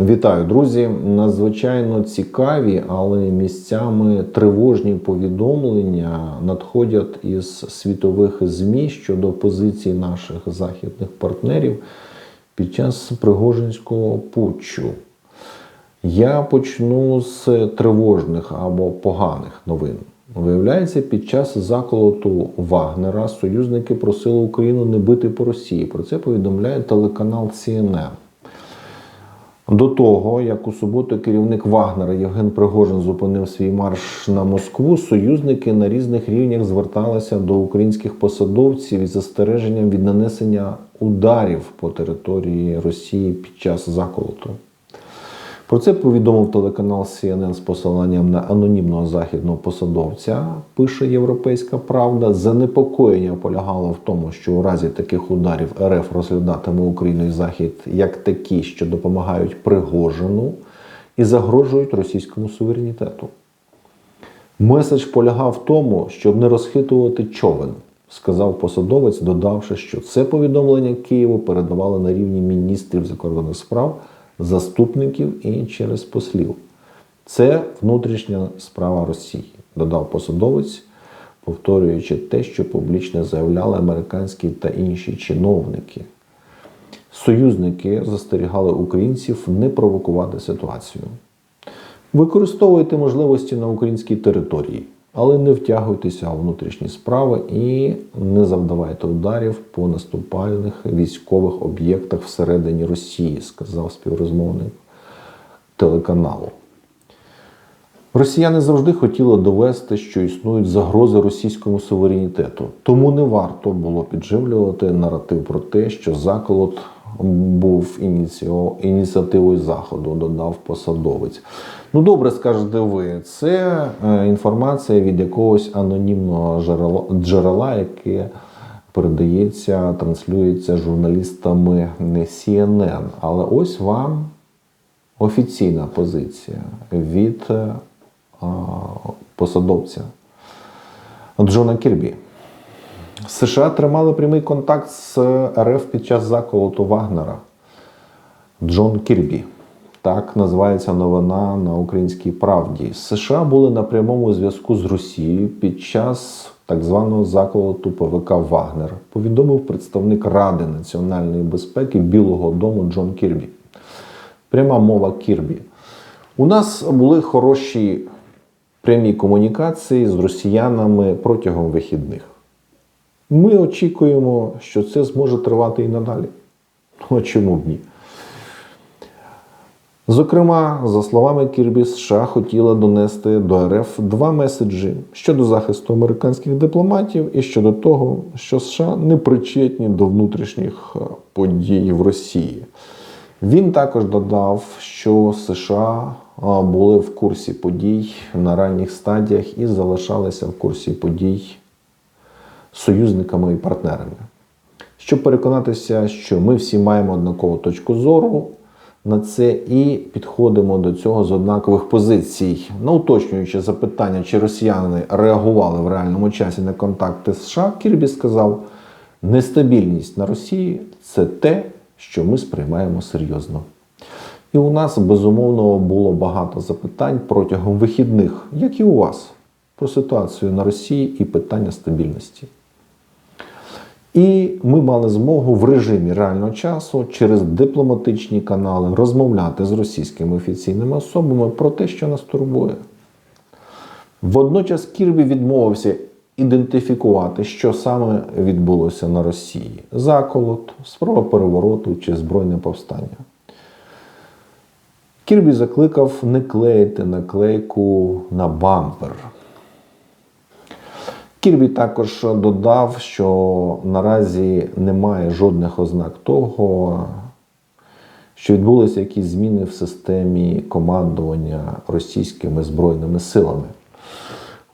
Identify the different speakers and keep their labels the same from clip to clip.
Speaker 1: Вітаю, друзі! Надзвичайно цікаві, але місцями тривожні повідомлення надходять із світових ЗМІ щодо позицій наших західних партнерів під час Пригожинського путчу. Я почну з тривожних або поганих новин. Виявляється, під час заколоту Вагнера союзники просили Україну не бити по Росії. Про це повідомляє телеканал CNN. До того, як у суботу керівник Вагнера Євген Пригожин зупинив свій марш на Москву, союзники на різних рівнях зверталися до українських посадовців із застереженням від нанесення ударів по території Росії під час заколоту. Про це повідомив телеканал CNN з посиланням на анонімного західного посадовця. Пише Європейська Правда. Занепокоєння полягало в тому, що у разі таких ударів РФ розглядатиме Україну і Захід як такі, що допомагають Пригожину і загрожують російському суверенітету. Меседж полягав в тому, щоб не розхитувати човен, сказав посадовець, додавши, що це повідомлення Києву передавали на рівні міністрів закордонних справ, заступників і через послів. Це внутрішня справа Росії, додав посадовець, повторюючи те, що публічно заявляли американські та інші чиновники. Союзники застерігали українців не провокувати ситуацію. Використовуйте можливості на українській території, але не втягуйтеся у внутрішні справи і не завдавайте ударів по наступальних військових об'єктах всередині Росії, сказав співрозмовник телеканалу. Росіяни завжди хотіли довести, що існують загрози російському суверенітету, тому не варто було підживлювати наратив про те, що заколот був ініціативою заходу, додав посадовець. Ну добре, скажете ви, це е, інформація від якогось анонімного джерела, яке передається, транслюється журналістами не CNN. Але ось вам офіційна позиція від е, а, посадовця Джона Кірбі. США тримали прямий контакт з РФ під час заколоту Вагнера. Джон Кірбі. Так називається новина на українській правді. США були на прямому зв'язку з Росією під час так званого заколоту ПВК Вагнер, повідомив представник Ради національної безпеки Білого Дому Джон Кірбі. Пряма мова Кірбі. У нас були хороші прямі комунікації з росіянами протягом вихідних. Ми очікуємо, що це зможе тривати і надалі. Ну, чому б ні? Зокрема, за словами Кірбі, США хотіла донести до РФ два меседжі щодо захисту американських дипломатів і щодо того, що США не причетні до внутрішніх е, подій в Росії. Він також додав, що США були в курсі подій на ранніх стадіях і залишалися в курсі подій союзниками і партнерами. Щоб переконатися, що ми всі маємо однакову точку зору на це і підходимо до цього з однакових позицій. На уточнюючи запитання, чи росіяни реагували в реальному часі на контакти з США, Кірбі сказав: нестабільність на Росії це те, що ми сприймаємо серйозно. І у нас безумовно було багато запитань протягом вихідних, як і у вас, про ситуацію на Росії і питання стабільності. І ми мали змогу в режимі реального часу через дипломатичні канали розмовляти з російськими офіційними особами про те, що нас турбує. Водночас Кірбі відмовився ідентифікувати, що саме відбулося на Росії: заколот, спроба перевороту чи збройне повстання. Кірбі закликав не клеїти наклейку на бампер. Кірбі також додав, що наразі немає жодних ознак того, що відбулися якісь зміни в системі командування російськими збройними силами.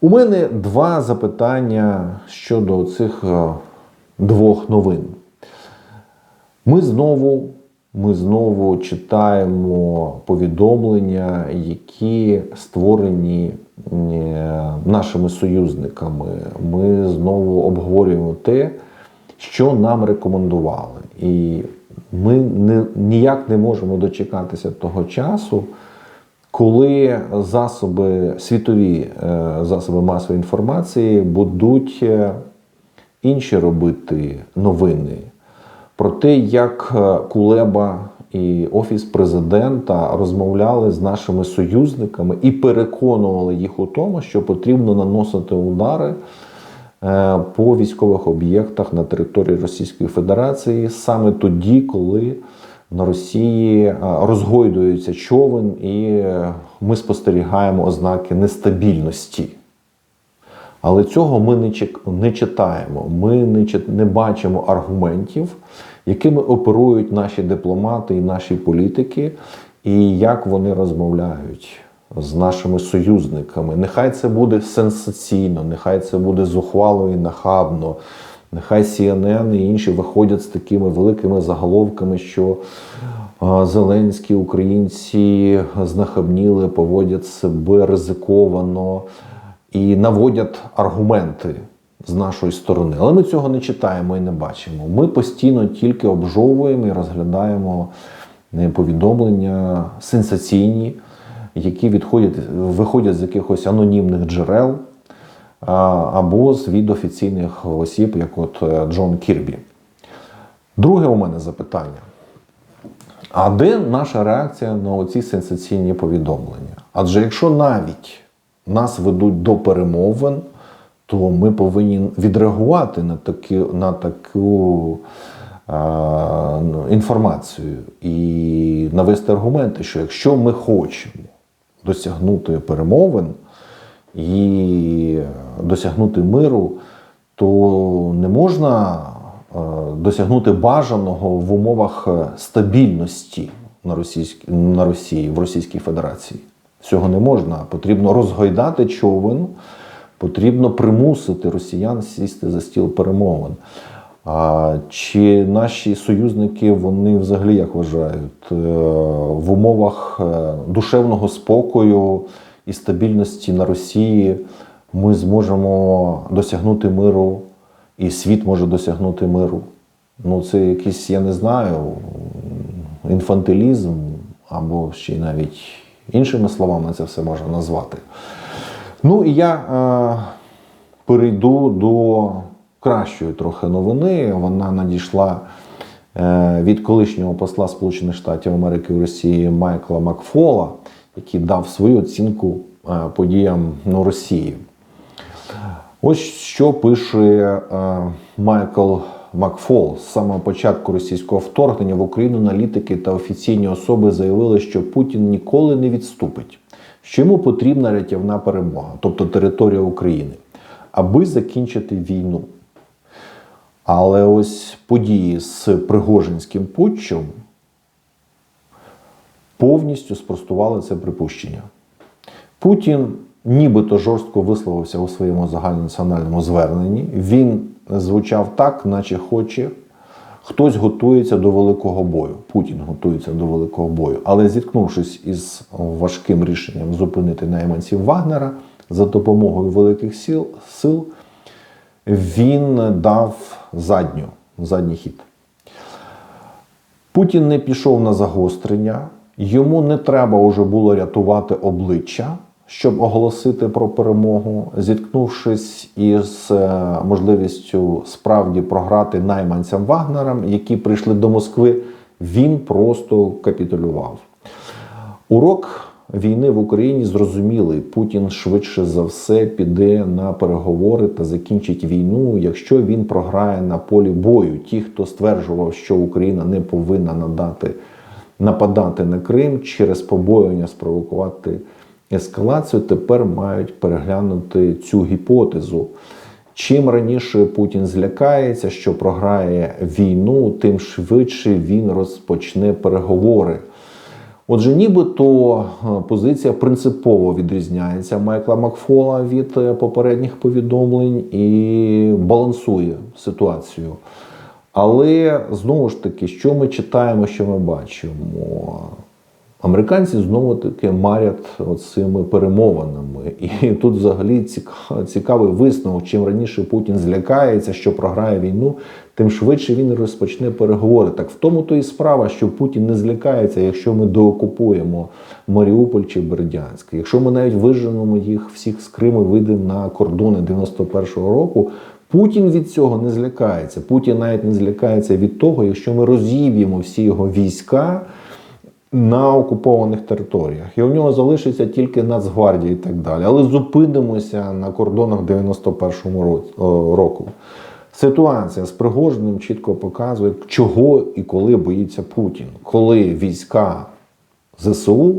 Speaker 1: У мене два запитання щодо цих е, двох новин. Ми знову, ми знову читаємо повідомлення, які створені е, нашими союзниками. Ми знову обговорюємо те, що нам рекомендували. І ми не, ніяк не можемо дочекатися того часу, коли засоби, світові е, засоби масової інформації будуть е, інші робити новини про те, як е, Кулеба і Офіс президента розмовляли з нашими союзниками і переконували їх у тому, що потрібно наносити удари е, по військових об'єктах на території Російської Федерації саме тоді, коли на Росії е, розгойдується човен, і ми спостерігаємо ознаки нестабільності. Але цього ми не, чек- не читаємо. Ми не, не бачимо аргументів, якими оперують наші дипломати і наші політики, і як вони розмовляють з нашими союзниками. Нехай це буде сенсаційно, нехай це буде зухвало і нахабно. Нехай CNN і інші виходять з такими великими заголовками, що зеленські українці знахабніли, поводять себе ризиковано і наводять аргументи з нашої сторони. Але ми цього не читаємо і не бачимо. Ми постійно тільки обжовуємо і розглядаємо е, повідомлення сенсаційні, які відходять, виходять з якихось анонімних джерел або з від офіційних осіб, як от е, Джон Кірбі. Друге у мене запитання. А де наша реакція на оці сенсаційні повідомлення? Адже якщо навіть нас ведуть до перемовин, то ми повинні відреагувати на, такі, на таку ну, інформацію і навести аргументи, що якщо ми хочемо досягнути перемовин і досягнути миру, то не можна е, досягнути бажаного в умовах е, стабільності на, російській, на Росії, в Російській Федерації. Цього не можна. Потрібно розгойдати човен, потрібно примусити росіян сісти за стіл перемовин. А чи наші союзники, вони взагалі як вважають, е, в умовах е, душевного спокою і стабільності на Росії ми зможемо досягнути миру, і світ може досягнути миру? Ну, це якийсь, я не знаю, інфантилізм, або ще навіть іншими словами це все можна назвати. Ну і я е, перейду до кращої трохи новини. Вона надійшла е, від колишнього посла Сполучених Штатів Америки в Росії Майкла Макфола, який дав свою оцінку е, подіям на Росії. Ось що пише е, Майкл Макфол. З самого початку російського вторгнення в Україну аналітики та офіційні особи заявили, що Путін ніколи не відступить, що йому потрібна рятівна перемога, тобто територія України, аби закінчити війну. Але ось події з Пригожинським путчем повністю спростували це припущення. Путін нібито жорстко висловився у своєму загальнонаціональному зверненні. Він звучав так, наче хоче. Хтось готується до великого бою. Путін готується до великого бою. Але зіткнувшись із важким рішенням зупинити найманців Вагнера за допомогою великих сил, сил він дав задню, задній хід. Путін не пішов на загострення, йому не треба вже було рятувати обличчя, щоб оголосити про перемогу, зіткнувшись із е, можливістю справді програти найманцям Вагнерам, які прийшли до Москви, він просто капітулював. Урок війни в Україні зрозумілий. Путін швидше за все піде на переговори та закінчить війну, якщо він програє на полі бою. Ті, хто стверджував, що Україна не повинна надати нападати на Крим через побоювання спровокувати ескалацію, тепер мають переглянути цю гіпотезу. Чим раніше Путін злякається, що програє війну, тим швидше він розпочне переговори. Отже, нібито е, позиція принципово відрізняється Майкла Макфола від е, попередніх повідомлень і балансує ситуацію. Але знову ж таки, що ми читаємо, що ми бачимо? Американці знову таки марять цими перемовинами. І тут взагалі ціка- цікавий висновок. Чим раніше Путін злякається, що програє війну, тим швидше він розпочне переговори. Так в тому то і справа, що Путін не злякається, якщо ми доокупуємо Маріуполь чи Бердянськ. Якщо ми навіть виженемо їх всіх з Криму, вийдемо на кордони 91-го року. Путін від цього не злякається. Путін навіть не злякається від того, якщо ми розіб'ємо всі його війська на окупованих територіях. І у нього залишиться тільки Нацгвардія і так далі. Але зупинимося на кордонах 91-му року. Ситуація з Пригожиним чітко показує, чого і коли боїться Путін. Коли війська ЗСУ,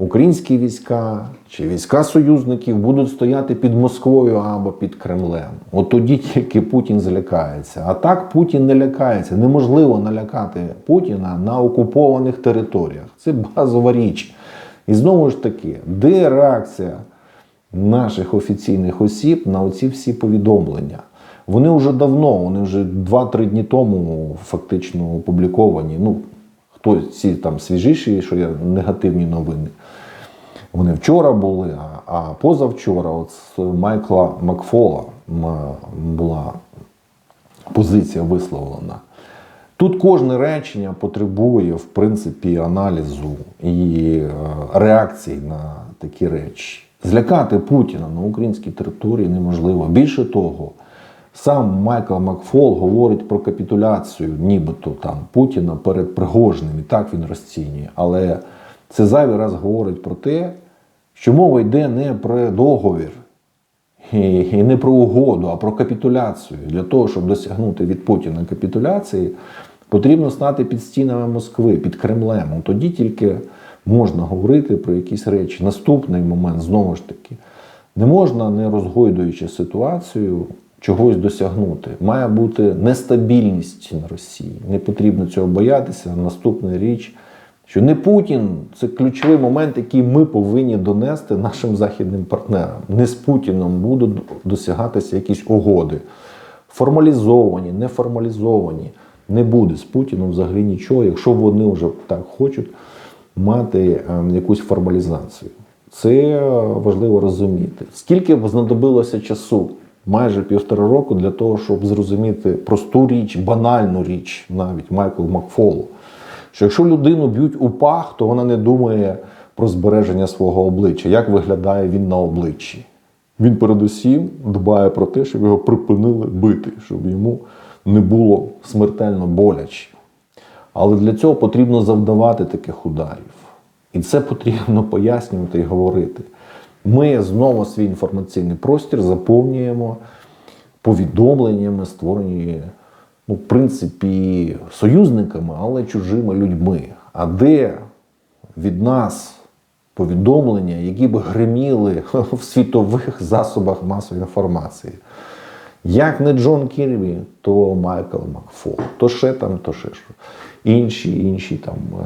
Speaker 1: українські війська чи війська союзників будуть стояти під Москвою або під Кремлем. От тоді тільки Путін злякається. А так Путін не лякається. Неможливо налякати Путіна на окупованих територіях. Це базова річ. І знову ж таки, де реакція наших офіційних осіб на оці всі повідомлення? Вони вже давно, вони вже 2-3 дні тому фактично опубліковані. Ну, хто ці там свіжіші, що є негативні новини. Вони вчора були, а, позавчора, от з Майкла Макфола була позиція висловлена. Тут кожне речення потребує, в принципі, аналізу і е, реакції на такі речі. Злякати Путіна на українській території неможливо. Більше того, сам Майкл Макфол говорить про капітуляцію, нібито там Путіна перед Пригожним, і так він розцінює. Але це зайвий раз говорить про те, що мова йде не про договір, і, не про угоду, а про капітуляцію. Для того, щоб досягнути від Путіна капітуляції, потрібно стати під стінами Москви, під Кремлем. Тоді тільки можна говорити про якісь речі. Наступний момент знову ж таки. Не можна, не розгойдуючи ситуацію, чогось досягнути. Має бути нестабільність на Росії. Не потрібно цього боятися. Наступна річ, що не Путін це ключовий момент, який ми повинні донести нашим західним партнерам. Не з Путіном будуть досягатися якісь угоди. Формалізовані, неформалізовані. Не буде з Путіном взагалі нічого, якщо вони вже так хочуть мати ем, якусь формалізацію. Це важливо розуміти. Скільки б знадобилося часу, майже півтора року, для того, щоб зрозуміти просту річ, банальну річ, навіть Майкл Макфолу, що якщо людину б'ють у пах, то вона не думає про збереження свого обличчя, як виглядає він на обличчі. Він передусім дбає про те, щоб його припинили бити, щоб йому не було смертельно боляче. Але для цього потрібно завдавати таких ударів. І це потрібно пояснювати і говорити. Ми знову свій інформаційний простір заповнюємо повідомленнями, створені, ну, в принципі, союзниками, але чужими людьми. А де від нас повідомлення, які б гриміли в світових засобах масової інформації? Як не Джон Кірбі, то Майкл Макфол, то ще там, то ще що. Інші, інші там е,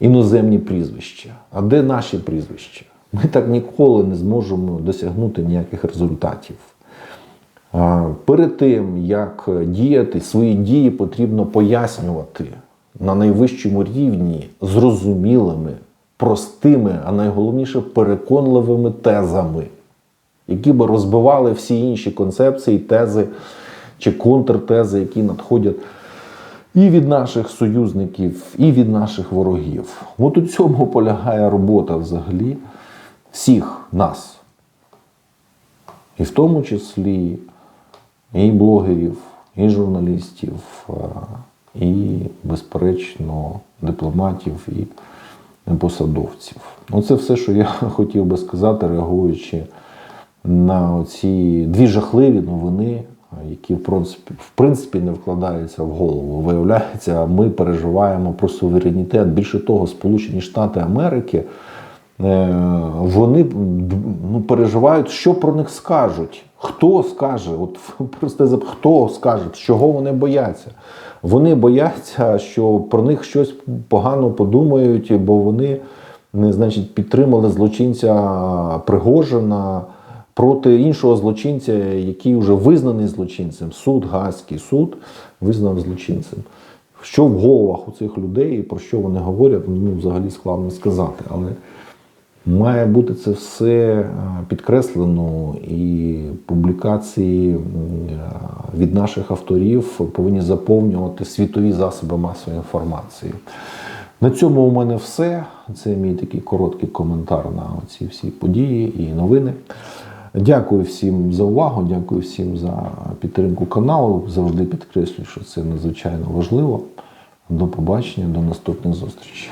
Speaker 1: іноземні прізвища. А де наші прізвища? Ми так ніколи не зможемо досягнути ніяких результатів. Перед тим, як діяти, свої дії потрібно пояснювати на найвищому рівні зрозумілими, простими, а найголовніше переконливими тезами які би розбивали всі інші концепції, тези чи контртези, які надходять і від наших союзників, і від наших ворогів. От у цьому полягає робота взагалі всіх нас. І в тому числі і блогерів, і журналістів, і, безперечно, дипломатів і посадовців. Оце все, що я хотів би сказати, реагуючи на ці дві жахливі новини, які в принципі, в принципі не вкладаються в голову. Виявляється, ми переживаємо про суверенітет. Більше того, Сполучені Штати Америки. Е, Вони ну, переживають, що про них скажуть. Хто скаже? От просто хто скаже, чого вони бояться? Вони бояться, що про них щось погано подумають, бо вони не значить, підтримали злочинця Пригожина проти іншого злочинця, який вже визнаний злочинцем. Суд, Гаазький суд визнав злочинцем. що в головах у цих людей і про що вони говорять, ну взагалі складно сказати. Але має бути це все е, підкреслено, і публікації е, від наших авторів повинні заповнювати світові засоби масової інформації. На цьому у мене все. Це мій такий короткий коментар на ці всі події і новини. Дякую всім за увагу, дякую всім за підтримку каналу. Завжди підкреслюю, що це надзвичайно важливо. До побачення, до наступних зустрічей.